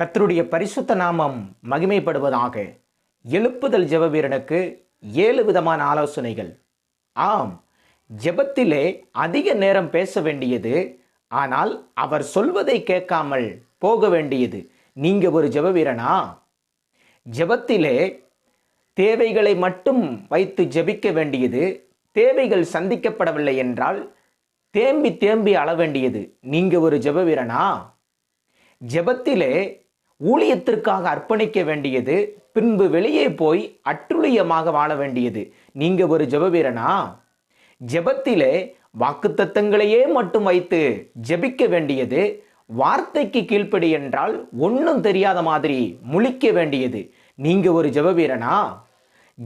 கத்தருடைய பரிசுத்த நாமம் மகிமைப்படுவதாக எழுப்புதல் ஜெப வீரனுக்கு ஏழு விதமான ஆலோசனைகள். ஆம் ஜெபத்திலே அதிக நேரம் பேச வேண்டியது ஆனால் அவர் சொல்வதை கேட்காமல் போக வேண்டியது. நீங்க ஒரு ஜெப வீரனா ஜெபத்திலே தேவைகளை மட்டும் வைத்து ஜெபிக்க வேண்டியது தேவைகள் சந்திக்கப்படவில்லை என்றால் தேம்பி தேம்பி அள வேண்டியது. நீங்க ஒரு ஜெப வீரனா ஜெபத்திலே ஊழியத்திற்காக அர்ப்பணிக்க வேண்டியது பின்பு வெளியே போய் அட்டுழியமாக வாழ வேண்டியது. நீங்க ஒரு ஜெபவீரனா? ஜெபத்திலே வாக்குத்தத்தங்களையே மட்டும் வைத்து ஜெபிக்க வேண்டியது வார்த்தைக்கு கீழ்ப்படி என்றால் ஒன்றும் தெரியாத மாதிரி முழிக்க வேண்டியது. நீங்க ஒரு ஜெபவீரனா?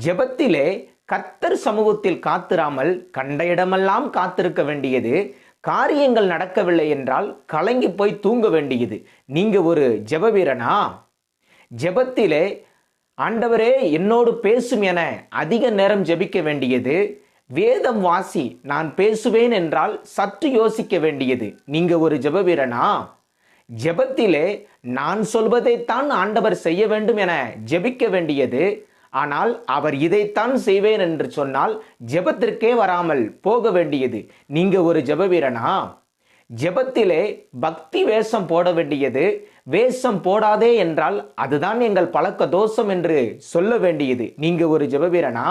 ஜெபத்திலே கத்தர் சமூகத்தில் காத்திராமல் கண்ட இடமெல்லாம் காத்திருக்க வேண்டியது காரியங்கள் நடக்கவில்லை என்றால் கலங்கி போய் தூங்க வேண்டியது. நீங்க ஒரு ஜெப வீரனா ஜெபத்திலே ஆண்டவரே என்னோடு பேசும் என அதிக நேரம் ஜெபிக்க வேண்டியது. வேதம் வாசி நான் பேசுவேன் என்றால் சற்று யோசிக்க வேண்டியது. நீங்க ஒரு ஜெப வீரனா ஜெபத்திலே நான் சொல்வதைத்தான் ஆண்டவர் செய்ய வேண்டும் என ஜெபிக்க வேண்டியது. ஆனால் அவர் இதைத்தான் செய்வேன் என்று சொன்னால் ஜெபத்திற்கே வராமல் போக வேண்டியது. நீங்க ஒரு ஜெப வீரனா ஜெபத்திலே பக்தி வேஷம் போட வேண்டியது வேஷம் போடாதே என்றால் அதுதான் எங்கள் பழக்க தோஷம் என்று சொல்ல வேண்டியது. நீங்க ஒரு ஜெப வீரனா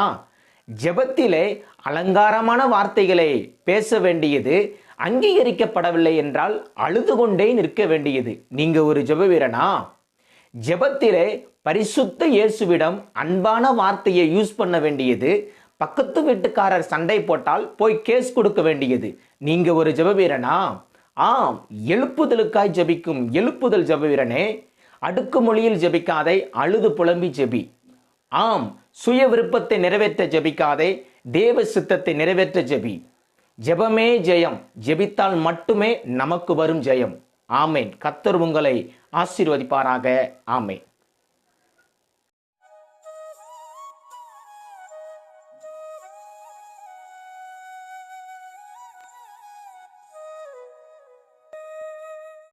ஜெபத்திலே அலங்காரமான வார்த்தைகளை பேச வேண்டியது அங்கீகரிக்கப்படவில்லை என்றால் அழுது கொண்டே நிற்க வேண்டியது. நீங்க ஒரு ஜெப வீரனா ஜெபத்திலே பரிசுத்த இயேசுவிடம் அன்பான வார்த்தையை யூஸ் பண்ண வேண்டியது. பக்கத்து வீட்டுக்காரர் சண்டை போட்டால் போய் கேஸ் கொடுக்க வேண்டியது. நீங்க ஒரு ஜெபவீரனா? ஆம் எழுப்புதலுக்காய் ஜெபிக்கும் எழுப்புதல் ஜெபவீரனே. அடுக்கு மொழியில் ஜெபிக்காதை அழுது புலம்பி ஜெபி. ஆம் சுய விருப்பத்தை நிறைவேற்ற ஜெபிக்காதே தேவ சித்தத்தை நிறைவேற்ற ஜெபி. ஜெபமே ஜெயம் ஜெபித்தால் மட்டுமே நமக்கு வரும் ஜெயம். ஆமேன். கத்தர் உங்களை ஆசீர்வதிப்பாராக. ஆமேன்.